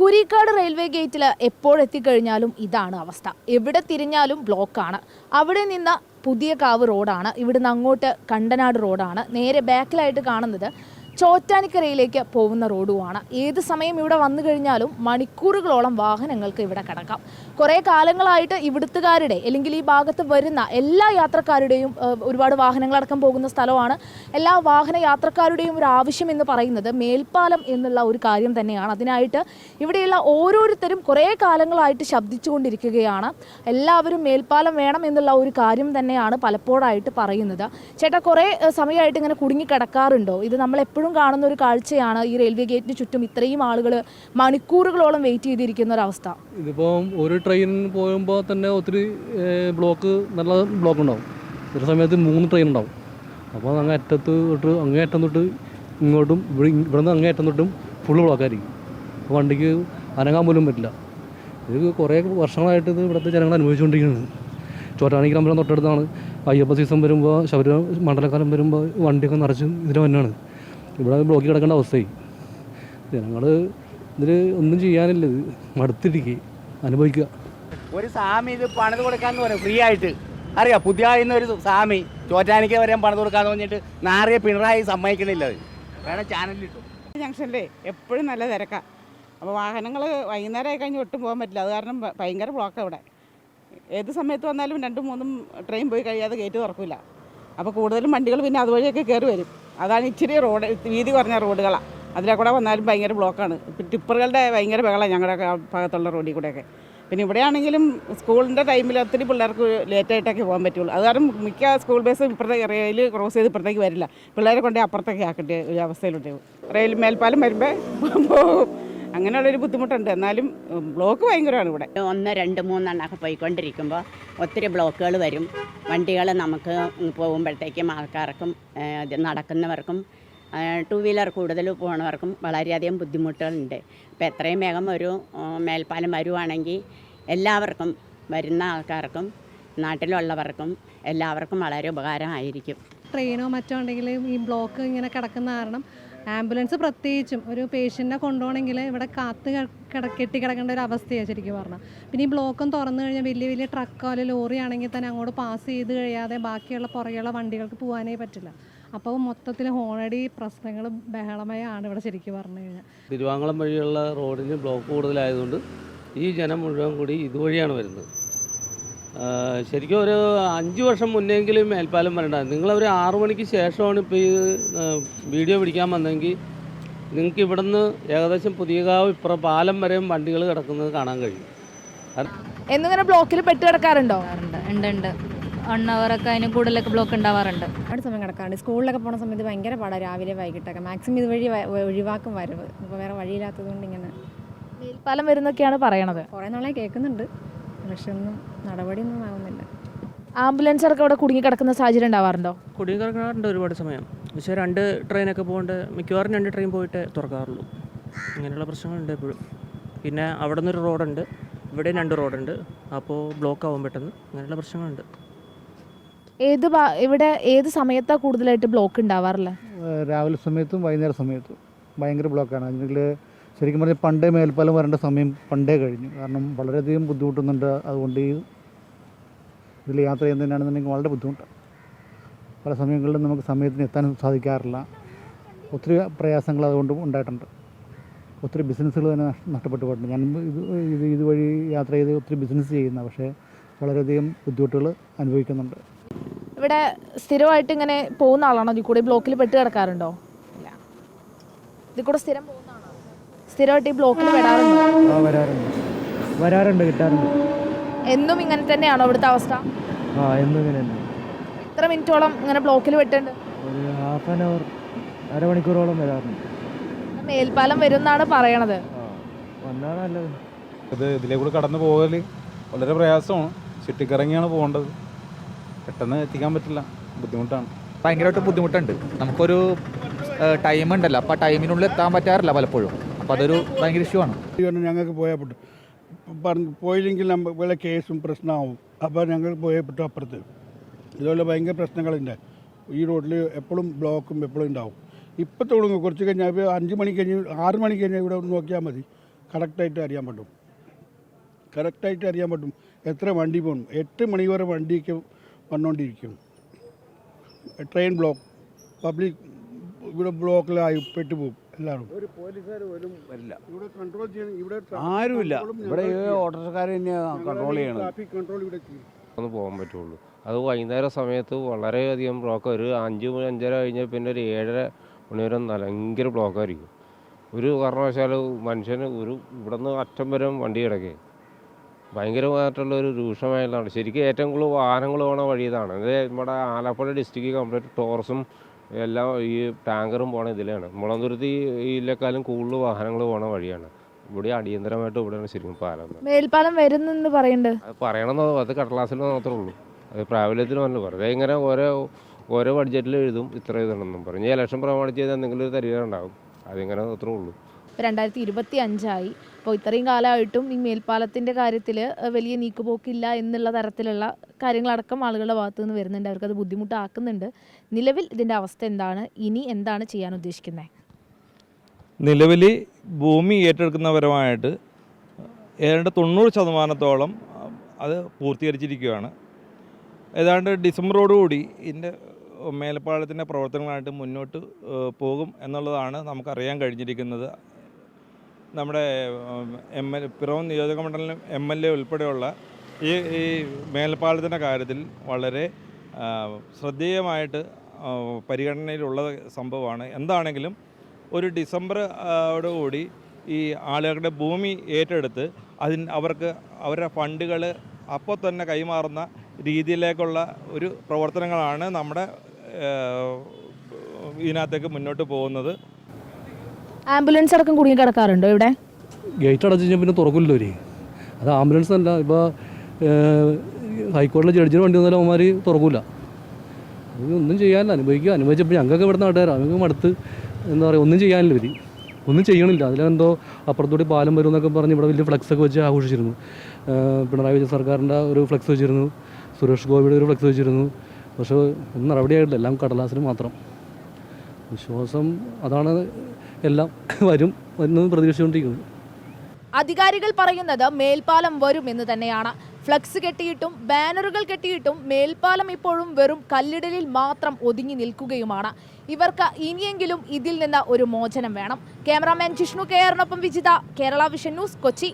Kurikkad railway ഗേറ്റിൽ എപ്പോഴെത്തിക്കഴിഞ്ഞാലും ഇതാണ് അവസ്ഥ. എവിടെ തിരിഞ്ഞാലും ബ്ലോക്കാണ് അവിടെ നിന്ന് പുതിയ കാവ് റോഡാണ് ഇവിടുന്ന് അങ്ങോട്ട് കണ്ടനാട് റോഡാണ് നേരെ ബാക്കിലായിട്ട് കാണുന്നത് ചോറ്റാനിക്കരയിലേക്ക് പോകുന്ന റോഡുമാണ് ഏത് സമയം ഇവിടെ വന്നു കഴിഞ്ഞാലും മണിക്കൂറുകളോളം വാഹനങ്ങൾക്ക് ഇവിടെ കിടക്കാം. കുറേ കാലങ്ങളായിട്ട് ഇവിടുത്തുകാരുടെ അല്ലെങ്കിൽ ഈ ഭാഗത്ത് വരുന്ന എല്ലാ യാത്രക്കാരുടെയും ഒരുപാട് വാഹനങ്ങളടക്കം പോകുന്ന സ്ഥലമാണ്. എല്ലാ വാഹന യാത്രക്കാരുടെയും ഒരു ആവശ്യം എന്ന് പറയുന്നത് മേൽപ്പാലം എന്നുള്ള ഒരു കാര്യം തന്നെയാണ്. അതിനായിട്ട് ഇവിടെയുള്ള ഓരോരുത്തരും കുറേ കാലങ്ങളായിട്ട് ശബ്ദിച്ചുകൊണ്ടിരിക്കുകയാണ്. എല്ലാവരും മേൽപ്പാലം വേണം എന്നുള്ള ഒരു കാര്യം തന്നെയാണ് പലപ്പോഴായിട്ട് പറയുന്നത്. ചേട്ടാ കുറേ സമയമായിട്ട് ഇങ്ങനെ കുടുങ്ങി കിടക്കാറുണ്ടോ ഇത് നമ്മൾ എപ്പോഴും കാണുന്ന ഒരു കാഴ്ചയാണ് ഈ റെയിൽവേ ഗേറ്റിന് ചുറ്റും ഇത്രയും ആളുകൾ മണിക്കൂറുകളോളം വെയിറ്റ് ചെയ്തിരിക്കുന്ന ഒരവസ്ഥ ഇതിപ്പോൾ ഒരു ട്രെയിൻ പോകുമ്പോൾ തന്നെ ഒത്തിരി ബ്ലോക്ക് നല്ല ബ്ലോക്ക് ഉണ്ടാവും ചില സമയത്ത് മൂന്ന് ട്രെയിൻ ഉണ്ടാവും അപ്പോൾ അങ്ങ് അറ്റത്ത് തൊട്ട് അങ്ങേ അറ്റം തൊട്ട് ഇങ്ങോട്ടും ഇവിടെ ഇവിടെ നിന്ന് അങ്ങേ അറ്റം തൊട്ടും ഫുള്ള് ബ്ലോക്കായിരിക്കും. അപ്പോൾ വണ്ടിക്ക് അനങ്ങാൻ പോലും പറ്റില്ല. ഇത് കുറേ വർഷങ്ങളായിട്ട് ഇത് ഇവിടുത്തെ ജനങ്ങൾ അനുഭവിച്ചുകൊണ്ടിരിക്കുന്നത്. ചോറ്റാണെങ്കിൽ അമ്പലം തൊട്ടടുത്താണ്. അയ്യപ്പ സീസൺ വരുമ്പോൾ ശബരിമല മണ്ഡലക്കാലം വരുമ്പോൾ വണ്ടിയൊക്കെ നിറച്ച് ഇതിന് തന്നെയാണ് ഇവിടെ ബ്ലോക്കിൽ കിടക്കേണ്ട അവസ്ഥയായി. ജനങ്ങൾ ഇതിൽ ഒന്നും ചെയ്യാനില്ല. ഇത് മടുത്തിരിക്കുക അനുഭവിക്കുക. ഒരു സ്വാമി ഇത് പണിത് കൊടുക്കാന്ന് പറയും. ഫ്രീ ആയിട്ട്. അറിയാം? പുതിയ ഒരു സ്വാമി ചോറ്റാനിക്ക വരെ പണിത് കൊടുക്കാന്ന് പറഞ്ഞിട്ട് നാറിയ പിണറായി സമ്മതിക്കണില്ല അത്. വേണം ചാനലിലിട്ടു ജംഗ്ഷനിലേ എപ്പോഴും നല്ല തിരക്കാണ് അപ്പോൾ വാഹനങ്ങൾ വൈകുന്നേരം ആയി കഴിഞ്ഞ് ഒട്ടും പോകാൻ പറ്റില്ല. അത് കാരണം ഭയങ്കര ബ്ലോക്കാണ് ഇവിടെ. ഏത് സമയത്ത് വന്നാലും രണ്ടും മൂന്നും ട്രെയിൻ പോയി കഴിയാതെ ഗേറ്റ് തുറക്കില്ല അപ്പോൾ കൂടുതലും വണ്ടികൾ പിന്നെ അതുവഴിയൊക്കെ കയറി വരും. അതാണ് ഇച്ചിരി റോഡ് വീതി കുറഞ്ഞ റോഡുകളാണ് അതിലെ കൂടെ വന്നാലും ഭയങ്കര ബ്ലോക്കാണ്. ടിപ്പറുകളുടെ ഭയങ്കര ബഹളമാണ് ഞങ്ങളുടെ ഭാഗത്തുള്ള റോഡിൽ കൂടെയൊക്കെ. പിന്നെ ഇവിടെയാണെങ്കിലും സ്കൂളിന്റെ ടൈമിൽ ഒത്തിരി പിള്ളേർക്ക് ലേറ്റായിട്ടൊക്കെ പോകാൻ പറ്റുള്ളൂ. അത് കാരണം മിക്ക സ്കൂൾ ബസ്സും ഇപ്പുറത്തേക്ക് റെയിൽ ക്രോസ് ചെയ്ത് ഇപ്പുറത്തേക്ക് വരില്ല. പിള്ളേരെ കൊണ്ടേ അപ്പുറത്തേക്ക് ആക്കേണ്ട ഒരു അവസ്ഥയിലുണ്ട് റെയിൽ മേൽപ്പാലം വരുമ്പോൾ പോകും അങ്ങനെയുള്ളൊരു ബുദ്ധിമുട്ടുണ്ട്. എന്നാലും ബ്ലോക്ക് ഭയങ്കരമാണ് ഇവിടെ. ഒന്ന് രണ്ട് മൂന്നെണ്ണമൊക്കെ പോയിക്കൊണ്ടിരിക്കുമ്പോൾ ഒത്തിരി ബ്ലോക്കുകൾ വരും. വണ്ടികൾ നമുക്ക് പോകുമ്പോഴത്തേക്കും ആൾക്കാർക്കും നടക്കുന്നവർക്കും ടു വീലർ കൂടുതൽ പോണവർക്കും വളരെയധികം ബുദ്ധിമുട്ടുകളുണ്ട്. അപ്പോൾ എത്രയും വേഗം ഒരു മേൽപ്പാലം വരുവാണെങ്കിൽ എല്ലാവർക്കും വരുന്ന ആൾക്കാർക്കും നാട്ടിലുള്ളവർക്കും എല്ലാവർക്കും വളരെ ഉപകാരമായിരിക്കും. ട്രെയിനോ മറ്റോ ഉണ്ടെങ്കിൽ ഈ ബ്ലോക്ക് ഇങ്ങനെ കിടക്കുന്ന കാരണം ആംബുലൻസ് പ്രത്യേകിച്ചും ഒരു പേഷ്യന്റിനെ കൊണ്ടുപോകണമെങ്കിൽ ഇവിടെ കാത്ത് കിട കെട്ടി കിടക്കേണ്ട ഒരു അവസ്ഥയാണ് ശരിക്കും പറഞ്ഞാൽ പിന്നെ ഈ ബ്ലോക്കും തുറന്നു കഴിഞ്ഞാൽ വലിയ വലിയ ട്രക്കോ അല്ലെങ്കിൽ ലോറി ആണെങ്കിൽ തന്നെ അങ്ങോട്ട് പാസ് ചെയ്ത് കഴിയാതെ ബാക്കിയുള്ള പുറകെയുള്ള വണ്ടികൾക്ക് പോകാനേ പറ്റില്ല. അപ്പോൾ മൊത്തത്തിൽ ഹോണടി പ്രശ്നങ്ങൾ ബഹളമയാണ് ഇവിടെ ശരിക്കും പറഞ്ഞു കഴിഞ്ഞാൽ തിരുവാങ്കുളം വഴിയുള്ള റോഡിന് ബ്ലോക്ക് കൂടുതലായതുകൊണ്ട് ഈ ജനം മുഴുവൻ കൂടി ഇതുവഴിയാണ് വരുന്നത്. ശരിക്കും ഒരു അഞ്ച് വർഷം മുന്നെങ്കിലും മേൽപ്പാലം വരണ്ട. നിങ്ങളൊരു ആറു മണിക്ക് ശേഷമാണ് ഇപ്പോൾ ഈ വീഡിയോ പിടിക്കാൻ വന്നതെങ്കിൽ നിങ്ങൾക്ക് ഇവിടുന്ന് ഏകദേശം പുതിയകാവ് ഇപ്പുറം പാലം വരെയും വണ്ടികൾ കിടക്കുന്നത് കാണാൻ കഴിയും. എന്നിങ്ങനെ ബ്ലോക്കിൽ പെട്ട് കിടക്കാറുണ്ടോ? ഉണ്ട് ഉണ്ട് വൺ ഒക്കെ അതിന് കൂടുതലൊക്കെ ബ്ലോക്ക് ഉണ്ടാവാറുണ്ട്. ഒരുപാട് സമയം കിടക്കാറുണ്ട്. സ്കൂളിലൊക്കെ പോണ സമയത്ത് ഭയങ്കര പാടാണ് രാവിലെ വൈകിട്ടൊക്കെ. മാക്സിമം ഇതുവഴി വഴി ഒഴിവാക്കും വരവ്. ഇപ്പോൾ വേറെ വഴിയില്ലാത്തത് കൊണ്ട് ഇങ്ങനെ മേൽപ്പാലം വരുന്നൊക്കെയാണ് പറയണത്. കുറേ നാളെ കേൾക്കുന്നുണ്ട്. പക്ഷെ ഒന്നും നടപടിയൊന്നും ആവുന്നില്ല. ആംബുലൻസ് അവിടെ കുടുങ്ങിക്കിടക്കുന്ന കുടുങ്ങി കിടക്കുന്ന സാഹചര്യം ഉണ്ടാവാറുണ്ടോ? കുടുങ്ങി കിടക്കാറുണ്ട് ഒരുപാട് സമയം. പക്ഷേ രണ്ട് ട്രെയിനൊക്കെ പോകേണ്ട മിക്കവാറും രണ്ട് ട്രെയിൻ പോയിട്ട് തുറക്കാറുള്ളൂ. അങ്ങനെയുള്ള പ്രശ്നങ്ങളുണ്ട് എപ്പോഴും. പിന്നെ അവിടെ നിന്നൊരു റോഡുണ്ട്. ഇവിടെ രണ്ട് റോഡുണ്ട്. അപ്പോൾ ബ്ലോക്ക് ആവും പെട്ടെന്ന്. അങ്ങനെയുള്ള പ്രശ്നങ്ങളുണ്ട്. ഏത് ഇവിടെ ഏത് സമയത്താണ് കൂടുതലായിട്ട് ബ്ലോക്ക് ഉണ്ടാവാറില്ല രാവിലെ സമയത്തും വൈകുന്നേര സമയത്തും. ഭയങ്കര ബ്ലോക്കാണ്. അതിൽ ശരിക്കും പറഞ്ഞാൽ പണ്ടേ മേൽപ്പാലം വരേണ്ട സമയം പണ്ടേ കഴിഞ്ഞു. കാരണം വളരെയധികം ബുദ്ധിമുട്ടുന്നുണ്ട്. അതുകൊണ്ട് ഈ ഇതിൽ യാത്ര ചെയ്യുന്നതിനാണെന്നുണ്ടെങ്കിൽ വളരെ ബുദ്ധിമുട്ടാണ് പല സമയങ്ങളിലും നമുക്ക് സമയത്തിന് എത്താൻ സാധിക്കാറില്ല. ഒത്തിരി പ്രയാസങ്ങൾ അതുകൊണ്ട് ഉണ്ടായിട്ടുണ്ട്. ഒത്തിരി ബിസിനസ്സുകൾ തന്നെ നഷ്ട- നഷ്ടപ്പെട്ടു പോയിട്ടുണ്ട് ഞാൻ ഇത് ഇത് ഇതുവഴി യാത്ര ചെയ്ത് ഒത്തിരി ബിസിനസ് ചെയ്യുന്ന പക്ഷേ വളരെയധികം ബുദ്ധിമുട്ടുകൾ അനുഭവിക്കുന്നുണ്ട്. ഇവിടെ സ്ഥിരമായിട്ട് ഇങ്ങനെ പോകുന്ന ആളാണോ? ഇതിൽ കൂടെ ബ്ലോക്കിൽ പെട്ട് കിടക്കാറുണ്ടോ? ഇല്ല. ഇതിൽ കൂടെ സ്ഥിരം സ്ഥിരമായിട്ട് ഈ ബ്ലോക്കിൽ ആ വരാറുണ്ട്. വരാറുണ്ട് കിട്ടാറുണ്ട്. എന്നും ഇങ്ങനെ തന്നെയാണോ ഇവിടുത്തെ അവസ്ഥ? ആ എന്നും ഇങ്ങനെ തന്നെ. എത്ര മിനിറ്റോളം ഇങ്ങനെ ബ്ലോക്കിൽ വെട്ടുണ്ട് ഒരു ഹാഫ് ആൻ അവർ അരമണിക്കൂറോളം വരാറുണ്ട്. മേൽപ്പാലം വരും എന്നാണ് പറയണത് നല്ലത്. ഇത് ഇതിലേ കൂടെ കടന്നു പോകൽ വളരെ പ്രയാസമാണ്. ചുറ്റിക്കറങ്ങിയാണ് പോകേണ്ടത്. പെട്ടെന്ന് എത്തിക്കാൻ പറ്റില്ല. ബുദ്ധിമുട്ടാണ്. ഭയങ്കരമായിട്ട് ബുദ്ധിമുട്ടുണ്ട്. നമുക്കൊരു ടൈം ഉണ്ടല്ലോ. അപ്പോൾ ആ ടൈമിനുള്ളിൽ എത്താൻ പറ്റാറില്ല പലപ്പോഴും. അപ്പോൾ അതൊരു ഭയങ്കര ഇഷ്യൂ ആണ്. ഞങ്ങൾക്ക് പോയപ്പെട്ടു പറഞ്ഞു പോയില്ലെങ്കിൽ നമ്മൾ ഇവിടെ കേസും പ്രശ്നമാവും അപ്പോൾ ഞങ്ങൾ പോയപ്പെട്ടു അപ്പുറത്ത്. ഇതുപോലെ ഭയങ്കര പ്രശ്നങ്ങളുണ്ട്. ഈ റോഡിൽ എപ്പോഴും ബ്ലോക്കും എപ്പോഴും ഉണ്ടാവും. ഇപ്പം തുടങ്ങും. കുറച്ച് കഴിഞ്ഞാൽ അഞ്ച് മണി കഴിഞ്ഞ് ആറ് മണി കഴിഞ്ഞാൽ ഇവിടെ നോക്കിയാൽ മതി. കറക്റ്റായിട്ട് അറിയാൻ പറ്റും. കറക്റ്റായിട്ട് അറിയാൻ പറ്റും. എത്ര വണ്ടി പോകണം എട്ട് മണി വരെ വണ്ടിക്ക് വന്നുകൊണ്ടിരിക്കും ട്രെയിൻ ബ്ലോക്ക്. പബ്ലിക് ഇവിടെ ബ്ലോക്കിലായി പെട്ടുപോകും എല്ലാവരും. ഒരു പോലീസുകാർ പോലും വരില്ല. ഇവിടെ കൺട്രോൾ ഇവിടെ ആരുമില്ല. ഇവിടെ ഓട്ടോറിക്ഷക്കാർ തന്നെയാണ് കൺട്രോൾ ചെയ്യണത്. ട്രാഫിക് കൺട്രോൾ ഇവിടെ ചെയ്യും. ഒന്ന് പോകാൻ പറ്റുള്ളൂ. അത് വൈകുന്നേര സമയത്ത് വളരെയധികം ബ്ലോക്ക് ഒരു അഞ്ച് മണി അഞ്ചര കഴിഞ്ഞാൽ പിന്നെ ഒരു ഏഴര മണി വരെ ഭയങ്കര ബ്ലോക്കായിരിക്കും ഒരു കാരണവശാലും മനുഷ്യന് ഒരു ഇവിടെ നിന്ന് അറ്റം വരെ വണ്ടി കിടക്കേ. ഭയങ്കരമായിട്ടുള്ള ഒരു രൂക്ഷമായുള്ളതാണ് ശരിക്കും ഏറ്റവും കൂടുതൽ വാഹനങ്ങൾ പോകുന്ന വഴി ഇതാണ് ഇത് നമ്മുടെ ആലപ്പുഴ ഡിസ്ട്രിക്റ്റ് കംപ്ലീറ്റ് ടോറസും എല്ലാം ഈ ടാങ്കറും പോണ ഇതിലാണ്. മുളന്തുരുത്തി ഇതിലേക്കാളും കൂടുതൽ വാഹനങ്ങൾ പോണ വഴിയാണ്. ഇവിടെ അടിയന്തരമായിട്ട് ഇവിടെയാണ് ശരിക്കും പാലം. മേൽപ്പാലം വരുന്നെന്ന് പറയുന്നുണ്ട് അത് പറയണമെന്നോ അത് കടലാസിൽ മാത്രമേ ഉള്ളൂ. അത് പ്രാബല്യത്തിൽ വന്നു. വെറുതെ ഇങ്ങനെ ഓരോ ഓരോ ബഡ്ജറ്റിൽ എഴുതും ഇത്ര ഇതുണ്ടെന്നും പറഞ്ഞ്. ഇലക്ഷൻ പ്രമാണിച്ച് ചെയ്ത് എന്തെങ്കിലും ഒരു തരിക ഉണ്ടാവും അതിങ്ങനെ അത്രേ ഉള്ളൂ. രണ്ടായിരത്തി ഇരുപത്തി അഞ്ചായി അപ്പോൾ ഇത്രയും കാലമായിട്ടും ഈ മേൽപ്പാലത്തിന്റെ കാര്യത്തിൽ വലിയ നീക്കുപോക്കില്ല എന്നുള്ള തരത്തിലുള്ള കാര്യങ്ങളടക്കം ആളുകളുടെ ഭാഗത്തു നിന്ന് വരുന്നുണ്ട്. അവർക്കത് ബുദ്ധിമുട്ടാക്കുന്നുണ്ട്. നിലവിൽ ഇതിന്റെ അവസ്ഥ എന്താണ്? ഇനി എന്താണ് ചെയ്യാൻ ഉദ്ദേശിക്കുന്നത് നിലവിൽ ഭൂമി ഏറ്റെടുക്കുന്നവരമായിട്ട് ഏതാണ്ട് തൊണ്ണൂറ് ശതമാനത്തോളം അത് പൂർത്തീകരിച്ചിരിക്കുകയാണ്. ഏതാണ്ട് ഡിസംബറോടുകൂടി ഇതിന്റെ മേൽപ്പാലത്തിന്റെ പ്രവർത്തനങ്ങളായിട്ട് മുന്നോട്ട് പോകും എന്നുള്ളതാണ് നമുക്കറിയാൻ കഴിഞ്ഞിരിക്കുന്നത്. നമ്മുടെ എം എൽ പിറവം നിയോജക മണ്ഡലം എം എൽ എ ഉൾപ്പെടെയുള്ള ഈ ഈ മേൽപ്പാലത്തിന്റെ കാര്യത്തിൽ വളരെ ശ്രദ്ധേയമായിട്ട് പരിഗണനയിലുള്ള സംഭവമാണ്. എന്താണെങ്കിലും ഒരു ഡിസംബറോടുകൂടി ഈ ആളുകളുടെ ഭൂമി ഏറ്റെടുത്ത് അതിന് അവർക്ക് അവരുടെ ഫണ്ടുകൾ അപ്പോൾ തന്നെ കൈമാറുന്ന രീതിയിലേക്കുള്ള ഒരു പ്രവർത്തനങ്ങളാണ് നമ്മുടെ ഇതിനകത്തേക്ക് മുന്നോട്ട് പോകുന്നത്. ആംബുലൻസ് അടക്കം കുടുങ്ങി കിടക്കാറുണ്ടോ ഇവിടെ? ഗേറ്റ് അടച്ചു കഴിഞ്ഞാൽ പിന്നെ തുറക്കില്ലല്ലോ ഒരു അത് ആംബുലൻസ് അല്ല ഇപ്പോൾ ഹൈക്കോടതിയിലെ ജഡ്ജിന് വണ്ടി വന്നാലും അവന്മാർ തുറക്കില്ല ഒന്നും ചെയ്യാനില്ല അനുഭവിക്കുക. അനുഭവിച്ചപ്പോൾ ഞങ്ങൾക്ക് ഇവിടെ നാട്ടുകാരാണ് ഞങ്ങൾക്ക് മടുത്ത് എന്താ പറയുക ഒന്നും ചെയ്യാനില്ല ഇവർ ഒന്നും ചെയ്യണില്ല. അതിലെന്തോ അപ്പുറത്തോട്ട് പാലം വരും എന്നൊക്കെ പറഞ്ഞ് ഇവിടെ വലിയ ഫ്ലക്സ് ഒക്കെ വെച്ച് ആഘോഷിച്ചിരുന്നു. പിണറായി വിജയൻ സർക്കാരിന്റെ ഒരു ഫ്ലക്സ് വെച്ചിരുന്നു. സുരേഷ് ഗോപിയുടെ ഒരു ഫ്ലക്സ് വെച്ചിരുന്നു. പക്ഷേ ഒന്നും നടപടിയായിട്ടില്ല എല്ലാം കടലാസിന് മാത്രം. വിശ്വാസം അതാണ് എല്ലാം വരും എന്ന് പ്രതീക്ഷിച്ചുകൊണ്ടിരിക്കുന്നു. അധികാരികൾ പറയുന്നത് മേൽപ്പാലം വരും എന്ന് തന്നെയാണ്. ഫ്ലക്സ് കെട്ടിയിട്ടും ബാനറുകൾ കെട്ടിയിട്ടും മേൽപ്പാലം ഇപ്പോഴും വെറും കല്ലിടലിൽ മാത്രം ഒതുങ്ങി നിൽക്കുകയുമാണ്. ഇവർക്ക് ഇനിയെങ്കിലും ഇതിൽ നിന്ന് ഒരു മോചനം വേണം. ക്യാമറാമാൻ ജിഷ്ണു കെയറിനൊപ്പം വിജിത കേരള വിഷൻ ന്യൂസ് കൊച്ചി.